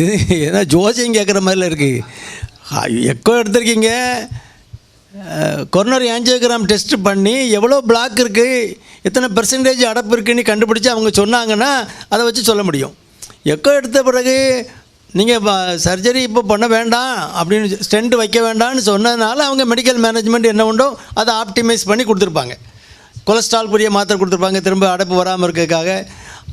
இது ஏதோ ஜோசியம் கேட்குற மாதிரில இருக்குது எக்கோ எடுத்திருக்கீங்க. கொரோனரி ஆஞ்சியோகிராம் டெஸ்ட் பண்ணி எவ்வளோ பிளாக் இருக்குது எத்தனை பெர்சன்டேஜ் அடப்பு இருக்குன்னு கண்டுபிடிச்சி அவங்க சொன்னாங்கன்னா அதை வச்சு சொல்ல முடியும். எக்கோ எடுத்த பிறகு நீங்கள் சர்ஜரி இப்போ பண்ண வேண்டாம் அப்படின்னு ஸ்டெண்ட் வைக்க வேண்டாம்னு சொன்னதுனால அவங்க மெடிக்கல் மேனேஜ்மெண்ட் என்ன உண்டோ அதை ஆப்டிமைஸ் பண்ணி கொடுத்துருப்பாங்க. கொலஸ்ட்ரால் புரிய மாத்திரை கொடுத்துருப்பாங்க திரும்ப அடைப்பு வராமல் இருக்கிறதுக்காக.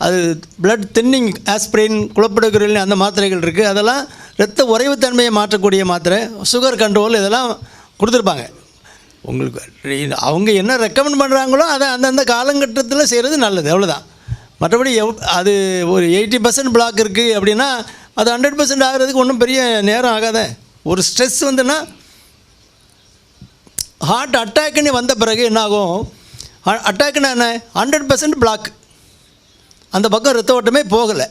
அது பிளட் தின்னிங் ஆஸ்பிரின் குழப்பிடக்குறில் அந்த மாத்திரைகள் இருக்குது அதெல்லாம் இரத்த உறைவுத்தன்மையை மாற்றக்கூடிய மாத்திரை சுகர் கண்ட்ரோல் இதெல்லாம் கொடுத்துருப்பாங்க. உங்களுக்கு அவங்க என்ன ரெக்கமெண்ட் பண்ணுறாங்களோ அதை அந்தந்த காலகட்டத்தில் செய்கிறது நல்லது அவ்வளோதான் மற்றபடி எவ் அது ஒரு எயிட்டி பர்சன்ட் பிளாக் இருக்குது அப்படின்னா அது ஹண்ட்ரட் பர்சன்ட் ஆகிறதுக்கு ஒன்றும் பெரிய நேரம் ஆகாத. ஒரு ஸ்ட்ரெஸ் வந்துன்னா ஹார்ட் அட்டாக்குன்னு வந்த பிறகு என்னாகும்? அட்டாக்குன்னா என்ன? ஹண்ட்ரட் பர்சன்ட் பிளாக் அந்த பக்கம் ரத்த ஓட்டமே போகலை.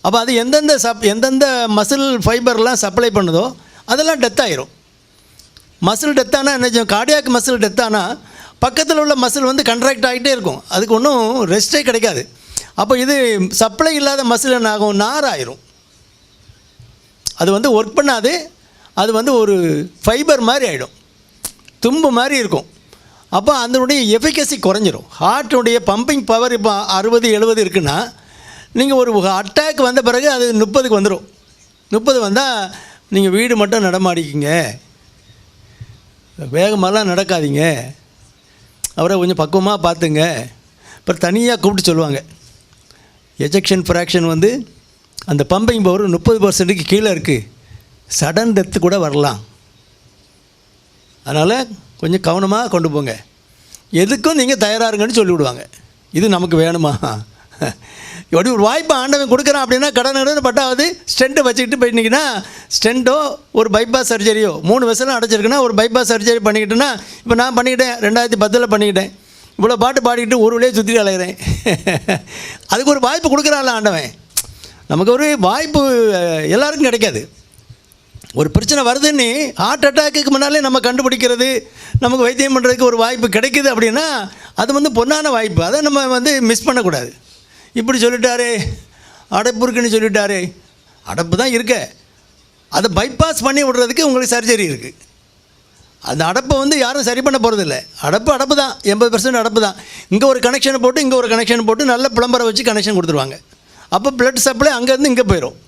அப்போ அது எந்தெந்த சப் எந்தெந்த மசில் ஃபைபர்லாம் சப்ளை பண்ணுதோ அதெல்லாம் டெத் ஆயிரும். மசில் டெத்தானா என்ன கார்டியாக் மசில் டெத்தானா பக்கத்தில் உள்ள மசில் வந்து கண்ட்ராக்ட் ஆகிட்டே இருக்கும். அதுக்கு ஒன்றும் ரெஸ்ட்டே கிடைக்காது. அப்போ இது சப்ளை இல்லாத மசில் என்ன ஆகும்? நார் ஆயிரும். அது வந்து ஒர்க் பண்ணாது. அது வந்து ஒரு ஃபைபர் மாதிரி ஆகிடும் தும்பு மாதிரி இருக்கும். அப்போ அதனுடைய எஃபிகசி குறைஞ்சிரும். ஹார்ட்டுடைய பம்பிங் பவர் இப்போ அறுபது எழுபது இருக்குன்னா நீங்கள் ஒரு அட்டாக் வந்த பிறகு அது முப்பதுக்கு வந்துடும் முப்பது வந்தால் நீங்கள் வீடு மட்டும் நடமாடிக்கிங்க. வேகமாலாம் நடக்காதீங்க. அவரை கொஞ்சம் பக்குவமாக பார்த்துங்க. அப்புறம் தனியாக கூப்பிட்டு சொல்லுவாங்க. எஜெக்ஷன் ஃப்ராக்ஷன் வந்து அந்த பம்பிங் பவர் முப்பது பர்சன்ட்டுக்கு கீழே இருக்குது சடன் டெத்து கூட வரலாம். அதனால் கொஞ்சம் கவனமாக கொண்டு போங்க. எதுக்கும் நீங்கள் தயாராக இருங்கன்னு சொல்லிவிடுவாங்க. இது நமக்கு வேணுமா? எப்படி ஒரு வாய்ப்பு ஆண்டவன் கொடுக்குறான் அப்படின்னா கடன் கடன் பட்டாவது ஸ்டெண்ட்டை வச்சுக்கிட்டு போயிட்டீங்கன்னா ஸ்டெண்ட்டோ ஒரு பைபாஸ் சர்ஜரியோ மூணு வருஷம் அடைச்சிருக்குன்னா ஒரு பைபாஸ் சர்ஜரி பண்ணிக்கிட்டேன்னா இப்போ நான் பண்ணிக்கிட்டேன் ரெண்டாயிரத்தி பத்தில் பண்ணிக்கிட்டேன். இவ்வளோ பாட்டு பாடிக்கிட்டு ஒரு வழியே சுற்றி அலைகிறேன் அதுக்கு ஒரு வாய்ப்பு கொடுக்குறான்ல ஆண்டவன். நமக்கு ஒரு வாய்ப்பு எல்லாருக்கும் கிடைக்காது. ஒரு பிரச்சனை வருதுன்னு ஹார்ட் அட்டாக்குக்கு முன்னாலே நம்ம கண்டுபிடிக்கிறது நமக்கு வைத்தியம் பண்ணுறதுக்கு ஒரு வாய்ப்பு கிடைக்குது அப்படின்னா அது வந்து பொன்னான வாய்ப்பு. அதை நம்ம வந்து மிஸ் பண்ணக்கூடாது. இப்படி சொல்லிட்டாரே அடைப்பு இருக்குன்னு சொல்லிட்டாரே. அடைப்பு தான் இருக்க. அதை பைபாஸ் பண்ணி விடுறதுக்கு உங்களுக்கு சர்ஜரி இருக்குது அந்த அடப்பை வந்து யாரும் சரி பண்ண போகிறதில்ல அடப்பு அடப்பு தான். எண்பது பர்சன்ட் அடப்பு தான். இங்கே ஒரு கனெக்ஷனை போட்டு இங்கே ஒரு கனெக்ஷன் போட்டு நல்ல பிளம்பரை வச்சு கனெக்ஷன் கொடுத்துருவாங்க. அப்போ பிளட் சப்ளை அங்கேருந்து இங்கே போயிடும்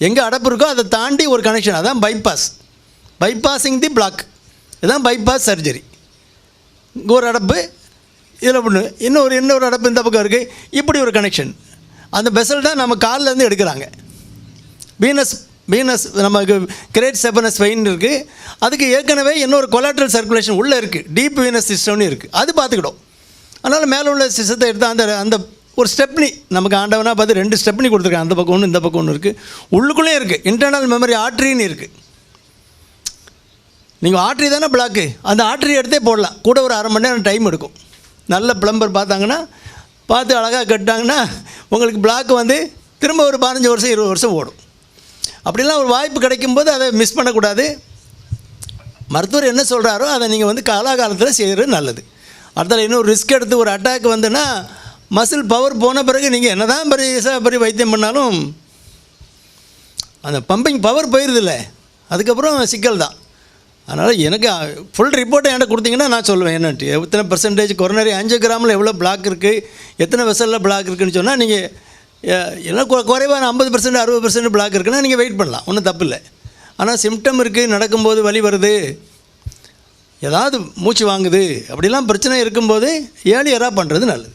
எங்கே அடப்பு இருக்கோ அதை தாண்டி ஒரு கனெக்ஷன் அதான் பைபாஸ் பைபாஸிங் தி பிளாக் இதுதான் பைபாஸ் சர்ஜரி இங்கே ஒரு அடப்பு இதில் ஒன்று இன்னொரு இன்னொரு அடப்பு இந்த பக்கம் இருக்குது இப்படி ஒரு கனெக்ஷன் அந்த பெசல் தான் நம்ம கால்ல இருந்து எடுக்கிறாங்க. வீனஸ் வீனஸ் நமக்கு கிரேட் செபனஸ் வெயின் இருக்குது அதுக்கு ஏற்கனவே இன்னொரு கொலாட்ரல் சர்க்குலேஷன் உள்ளே இருக்குது டீப் வீனஸ் சிஸ்டம்னு இருக்குது அது பார்த்துக்கிடும் அதனால் மேலே உள்ள சிஸ்டத்தை எடுத்து அந்த அந்த ஒரு ஸ்டெப்னி நமக்கு ஆண்டவனாக பார்த்து ரெண்டு ஸ்டெப்னி கொடுத்துருக்காங்க அந்த பக்கம் ஒன்று இந்த பக்கம் ஒன்று இருக்குது உள்ளுக்குள்ளே இருக்குது இன்டர்னல் மெமரி ஆட்ரின்னு இருக்குது நீங்கள் ஆட்ரி தானே பிளாக்கு அந்த ஆட்ரி எடுத்தே போடலாம். கூட ஒரு அரை மணி நேரம் டைம் எடுக்கும். நல்ல பிளம்பர் பார்த்தாங்கன்னா பார்த்து அழகாக கட்டாங்கன்னா உங்களுக்கு பிளாக் வந்து திரும்ப ஒரு பதினஞ்சு வருஷம் இருபது வருஷம் ஓடும். அப்படிலாம் ஒரு வாய்ப்பு கிடைக்கும்போது அதை மிஸ் பண்ணக்கூடாது. மருத்துவர் என்ன சொல்கிறாரோ அதை நீங்கள் வந்து காலாகாலத்தில் செய்கிறது நல்லது. அடுத்தது இன்னும் ரிஸ்க் எடுத்து ஒரு அட்டாக் வந்துன்னா மசில் பவர் போன பிறகு நீங்கள் என்ன தான் பெரிய பெரிய வைத்தியம் பண்ணாலும் அந்த பம்பிங் பவர் போயிடுதில்ல அதுக்கப்புறம் சிக்கல் தான். அதனால் எனக்கு ஃபுல் ரிப்போர்ட்டை என்கிட்ட கொடுத்தீங்கன்னா நான் சொல்லுவேன் என்னன்ட்டு எத்தனை பர்சன்டேஜ் கொரோனரி அஞ்சு கிராமில் எவ்வளோ பிளாக் இருக்குது எத்தனை வெசலில் பிளாக் இருக்குன்னு சொன்னால் நீங்கள் எல்லாம் குறைவாக ஐம்பது பர்சன்ட் அறுபது பர்சன்ட் பிளாக் இருக்குன்னா நீங்கள் வெயிட் பண்ணலாம். ஒன்றும் தப்பு இல்லை. ஆனால் சிம்டம் இருக்குது நடக்கும்போது வலி வருது ஏதாவது மூச்சு வாங்குது அப்படிலாம் பிரச்சனை இருக்கும்போது ஏர்லியராக பண்ணுறது நல்லது.